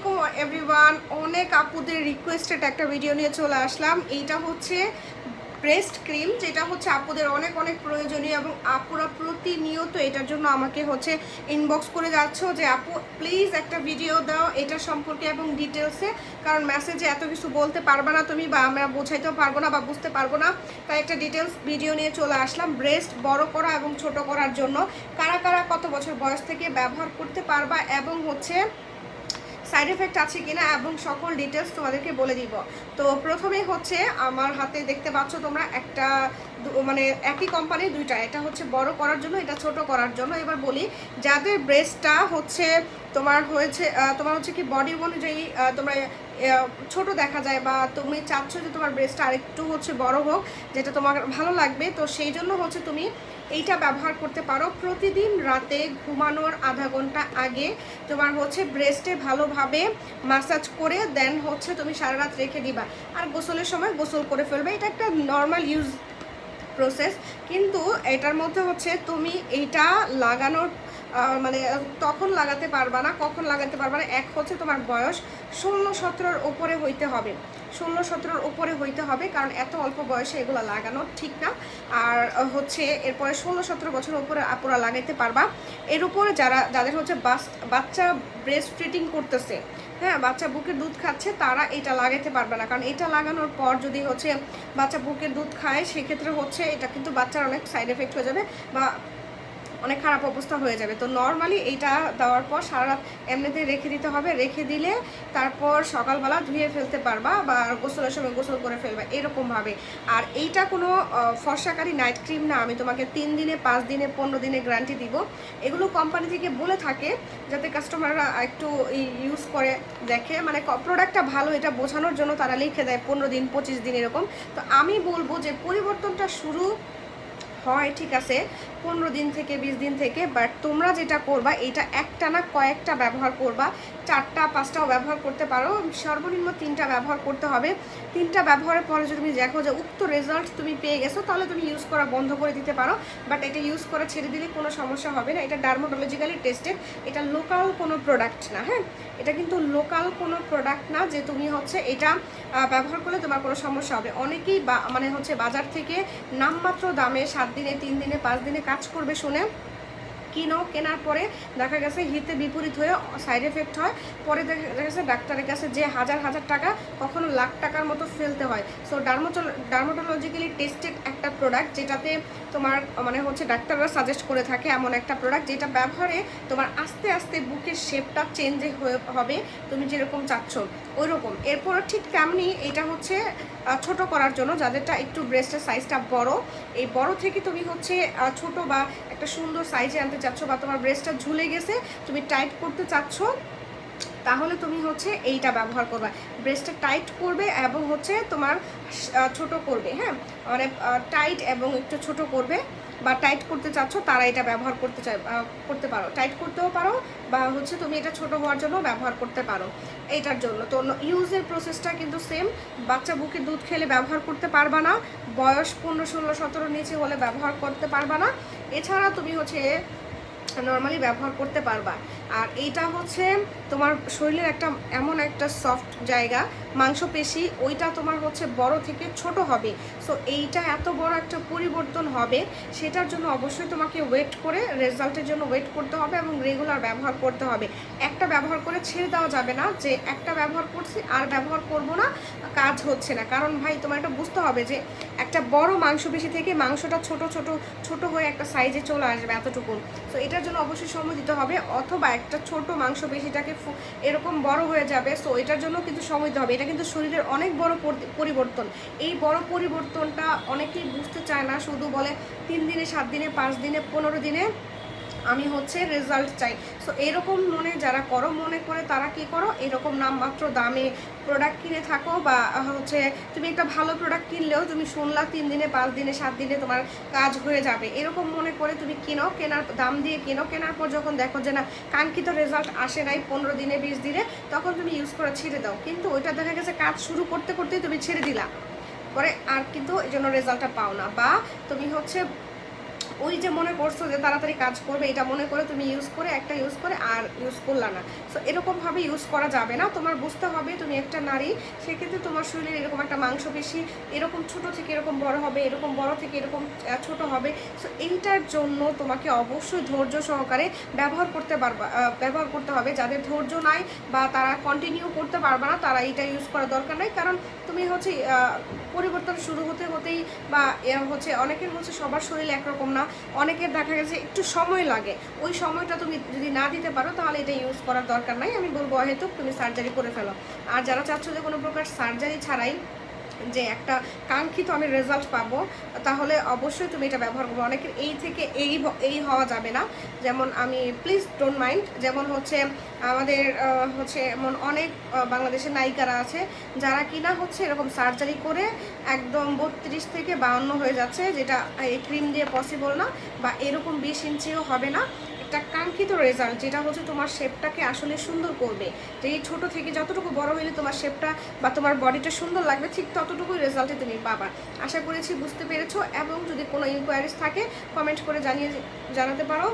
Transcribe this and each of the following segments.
আলাইকুম এভরিওয়ান অনেক আপুদের রিকোয়েস্টেড একটা ভিডিও নিয়ে চলে আসলাম। এইটা হচ্ছে ব্রেস্ট ক্রিম যেটা হচ্ছে আপুদের অনেক অনেক প্রয়োজনীয় এবং আপুরা প্রতিনিয়ত এটার জন্য আমাকে হচ্ছে ইনবক্স করে যাচ্ছ যে, আপু প্লিজ একটা ভিডিও দাও এটা সম্পর্কে এবং ডিটেলসে কারণ মেসেজে এত কিছু বলতে পারবে না তুমি বা আমরা বোঝাইতেও পারব না বা বুঝতে পারব না। তাই একটা ডিটেলস ভিডিও নিয়ে চলে আসলাম ব্রেস্ট বড় করা এবং ছোট করার জন্য। কারা কারা কত বছর বয়স থেকে ব্যবহার করতে পারবা এবং হচ্ছে সাইড এফেক্ট আছে কিনা এবং সকল ডিটেলস তোমাদেরকে বলে দিব। তো প্রথমে হচ্ছে আমার হাতে দেখতে পাচ্ছ তোমরা একটা মানে একই কোম্পানি দুইটা। এটা হচ্ছে বড় করার জন্য, এটা ছোট করার জন্য। এবার বলি, যাদের ব্রেস্টটা হচ্ছে তোমার হয়েছে তোমার হচ্ছে কি বডি অনুযায়ী তোমরা ছোট দেখা যায় বা তুমি চাচ্ছ যে তোমার ব্রেস্টটা আরেকটু হচ্ছে বড় হোক, যেটা তোমার ভালো লাগবে, তো সেই জন্য হচ্ছে তুমি এইটা ব্যবহার করতে পারো। প্রতিদিন রাতে ঘুমানোর আধা ঘণ্টা আগে তোমার হচ্ছে ব্রেস্টে ভালোভাবে মাসাজ করে দেন হচ্ছে তুমি সারা রাত রেখে দিবা। আর গোসলের সময় গোসল করে ফেলবে। এটা একটা নর্মাল ইউজ প্রসেস কিন্তু এটার মধ্যে হচ্ছে তুমি এইটা লাগানোর মানে তখন লাগাতে পারবা না, কখন লাগাতে পারবা না, এক হচ্ছে তোমার বয়স, ষোলো সতেরোর ওপরে হইতে হবে। ষোলো সতেরোর ওপরে হইতে হবে, কারণ এত অল্প বয়সে এগুলো লাগানো ঠিক না। আর হচ্ছে, এরপরে ষোলো সতেরো বছর উপরে আপুরা লাগাইতে পারবা। এর উপরে যারা, যাদের হচ্ছে বাচ্চা ব্রেস্ট ফিটিং করতেছে হ্যাঁ বাচ্চা বুকের দুধ খাচ্ছে, তারা এটা লাগাইতে পারবে না। কারণ এটা লাগানোর পর যদি হচ্ছে বাচ্চা বুকের দুধ খায়, সেক্ষেত্রে হচ্ছে এটা কিন্তু বাচ্চার অনেক সাইড এফেক্ট হয়ে যাবে বা অনেক খারাপ অবস্থা হয়ে যাবে। তো নর্মালি এইটা দেওয়ার পর সারা রাত এমনিতেই রেখে দিতে হবে। রেখে দিলে তারপর সকালবেলা ধুয়ে ফেলতে পারবা বা গোসলের সময় গোসল করে ফেলবা এরকমভাবে। আর এইটা কোনো ফর্সাকারী নাইট ক্রিম না। আমি তোমাকে তিন দিনে, পাঁচ দিনে, পনেরো দিনে গ্যারান্টি দিব। এগুলো কোম্পানি থেকে বলে থাকে যাতে কাস্টমাররা একটু ইউজ করে, দেখে। মানে প্রোডাক্টটা ভালো এটা বোঝানোর জন্য তারা লিখে দেয় পনেরো দিন, পঁচিশ দিন এরকম। তো আমি বলব যে পরিবর্তনটা শুরু হয়, ঠিক আছে, পনেরো দিন থেকে, বিশ দিন থেকে বাট তোমরা যেটা করবা, এটা একটা না কয়েকটা ব্যবহার করবা, চারটা, পাঁচটাও ব্যবহার করতে পারো, সর্বনিম্ন তিনটা ব্যবহার করতে হবে। তিনটা ব্যবহারের পরে যদি তুমি দেখো যে উক্ত রেজাল্ট তুমি পেয়ে গেছো, তাহলে তুমি ইউজ করা বন্ধ করে দিতে পারো বাট এটা ইউজ করা ছেড়ে দিলে কোনো সমস্যা হবে না, এটা ডার্মোটোলজিক্যালি টেস্টেড এটা লোকাল কোনো প্রোডাক্ট না হ্যাঁ? এটা কিন্তু লোকাল কোনো প্রোডাক্ট না যে তুমি হচ্ছে এটা ব্যবহার করলে তোমার কোনো সমস্যা হবে। অনেকেই মানে হচ্ছে বাজার থেকে নামমাত্র দামে সাত দিনে, তিন দিনে, পাঁচ দিনে কাজ করবে শুনে কিনো, কেনার পরে দেখা গেছে হিতে বিপরীত হয়ে সাইড এফেক্ট হয়। পরে দেখা গেছে ডাক্তারের কাছে যে হাজার হাজার টাকা কখনো লাখ টাকার মতো ফেলতে হয়। সো ডার্মোটো ডার্মোটোলজিক্যালি টেস্টেড একটা প্রোডাক্ট যেটাতে তোমার মানে হচ্ছে ডাক্তাররা সাজেস্ট করে থাকে এমন একটা প্রোডাক্ট যেটা ব্যবহারে তোমার আস্তে আস্তে বুকের শেপটা চেঞ্জ হয়ে হবে, তুমি যেরকম চাচ্ছ ওই রকম এরপর ঠিক তেমনি এটা হচ্ছে ছোট করার জন্য যাদেরটা একটু ব্রেস্টের সাইজটা বড়, এই বড় থেকে তুমি হচ্ছে ছোট বা একটা সুন্দর সাইজে আনতে চাচ্ছ বা তোমার ব্রেস্টটা ঝুলে গেছে, তুমি টাইট করতে চাচ্ছ, তাহলে তুমি হচ্ছে এইটা ব্যবহার করবে। ব্রেস্টটা টাইট করবে এবং হচ্ছে তোমার ছোট করবে হ্যাঁ? মানে টাইট এবং একটু ছোট করবে বা টাইট করতে চাচ্ছ, তারা এটা ব্যবহার করতে চাই করতে পারো। টাইট করতেও পারো বা হচ্ছে তুমি এটা ছোট হওয়ার জন্য ব্যবহার করতে পারো এইটার জন্য। তো ইউজের প্রসেসটা কিন্তু সেম বাচ্চা বুকে দুধ খেলে ব্যবহার করতে পারবা না, বয়স পনেরো, ষোলো, সতেরো নিচে হলে ব্যবহার করতে পারবা না। এছাড়া তুমি হচ্ছে নর্মালি ব্যবহার করতে পারবা। আর এইটা হচ্ছে তোমার শরীরের একটা এমন একটা সফট জায়গা, মাংসপেশি, ওইটা তোমার হচ্ছে বড় থেকে ছোট হবে। সো এইটা এত বড় একটা পরিবর্তন হবে, সেটার জন্য অবশ্যই তোমাকে ওয়েট করে রেজাল্টের জন্য ওয়েট করতে হবে এবং রেগুলার ব্যবহার করতে হবে। একটা ব্যবহার করে ছেড়ে দেওয়া যাবে না যে একটা ব্যবহার করছি, আর ব্যবহার করব না, কাজ হচ্ছে না। কারণ ভাই, তোমার এটা বুঝতে হবে যে একটা বড় মাংসপেশি থেকে মাংসটা ছোট ছোট ছোট হয়ে একটা সাইজে চলে আসবে এতটুকু। তো এটার জন্য অবশ্যই সময় দিতে হবে, অথবা একটা ছোট মাংসপেশিটাকে বেশিটাকে এরকম বড় হয়ে যাবে সো এটার জন্য কিন্তু সময় দিতে হবে। এটা কিন্তু শরীরের অনেক বড় পরিবর্তন। এই বড় পরিবর্তনটা অনেকেই বুঝতে চায় না, শুধু বলে তিন দিনে, সাত দিনে, পাঁচ দিনে, পনেরো দিনে। আমি হচ্ছে রেজাল্ট চাই। সো এরকম মনে যারা করো মনে করে তারা কি করো? এরকম নামমাত্র দামে প্রোডাক্ট কিনে থাকো বা হচ্ছে তুমি একটা ভালো প্রোডাক্ট কিনলেও তুমি শুনলা তিন দিনে, পাঁচ দিনে, সাত দিনে তোমার কাজ হয়ে যাবে। এরকম মনে করে তুমি কিনো, কেনার দাম দিয়ে কিনো। কেনার পর যখন দেখো যে না, কাঙ্ক্ষিত রেজাল্ট আসে নাই পনেরো দিনে, বিশ দিনে, তখন তুমি ইউজ করে ছেড়ে দাও। কিন্তু ওইটা দেখা গেছে কাজ শুরু করতে, করতেই তুমি ছেড়ে দিলা। পরে আর কিন্তু এই জন্য রেজাল্টটা পাও না। বা তুমি হচ্ছে ওই যে মনে করছ যে তাড়াতাড়ি কাজ করবে, এটা মনে করে তুমি ইউজ করে, একটা ইউজ করে আর ইউজ করলা না। সো এরকমভাবে ইউজ করা যাবে না। তোমার বুঝতে হবে তুমি একটা নারী, সেক্ষেত্রে তোমার শরীরে এরকম একটা মাংসপেশি, এরকম ছোট থেকে এরকম বড় হবে, এরকম বড় থেকে এরকম ছোট হবে। সো এইটার জন্য তোমাকে অবশ্যই ধৈর্য সহকারে ব্যবহার করতে পারবা ব্যবহার করতে হবে। যাদের ধৈর্য নাই বা তারা কন্টিনিউ করতে পারবে না, তারা এটা ইউজ করার দরকার নাই। কারণ তুমি হচ্ছে পরিবর্তন শুরু হতে হতেই বা হচ্ছে, অনেকের হচ্ছে সবার শরীর একরকম না। অনেকের দেখা গেছে একটু সময় লাগে। ওই সময়টা তুমি যদি না দিতে পারো, তাহলে এটা ইউজ করার দরকার নাই। আমি বলব হয়তো তুমি সার্জারি করে ফেলো। আর যারা চাচ্ছ যে কোনো প্রকার সার্জারি ছাড়াই যে একটা কাঙ্ক্ষিত আমি রেজাল্ট পাবো, তাহলে অবশ্যই তুমি এটা ব্যবহার করব। অনেকের এই থেকে এই এই হওয়া যাবে না। যেমন আমি প্লিজ ডোন্ট মাইন্ড যেমন হচ্ছে, আমাদের হচ্ছে এমন অনেক বাংলাদেশের নায়িকারা আছে, যারা কিনা হচ্ছে এরকম সার্জারি করে একদম বত্রিশ থেকে বাউন্ন হয়ে যাচ্ছে, যেটা এই ক্রিম দিয়ে পসিবল না বা এরকম বিশ ইঞ্চিও হবে না। একটা কাঙ্ক্ষিত রেজাল্ট যেটা হচ্ছে তোমার শেপটাকে আসলে সুন্দর করবে। যে এই ছোটো থেকে যতটুকু বড় হইলে তোমার শেপটা বা তোমার বডিটা সুন্দর লাগবে, ঠিক ততটুকুই রেজাল্টে তুমি পাবা। আশা করেছি বুঝতে পেরেছ, এবং যদি কোনো ইনকোয়ারিজ থাকে কমেন্ট করে জানিয়ে জানাতে পারো।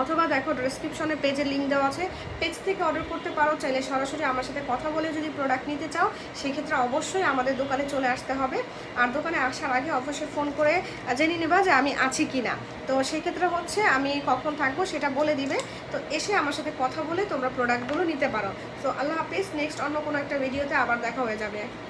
অথবা দেখো ডিসক্রিপশনে পেজের লিঙ্ক দেওয়া আছে। পেজ থেকে অর্ডার করতে পারো, চাইলে সরাসরি আমার সাথে কথা বলে যদি প্রোডাক্ট নিতে চাও, সেক্ষেত্রে অবশ্যই আমাদের দোকানে চলে আসতে হবে। আর দোকানে আসার আগে অবশ্যই ফোন করে জেনে নেবা যে আমি আছি কি না তো সেক্ষেত্রে হচ্ছে আমি কখন থাকব সেটা বলে দিবে। তো এসে আমার সাথে কথা বলে তোমরা প্রোডাক্টগুলো নিতে পারো। তো আল্লাহ হাফিজ নেক্সট অন্য কোনো একটা ভিডিওতে আবার দেখা হয়ে যাবে।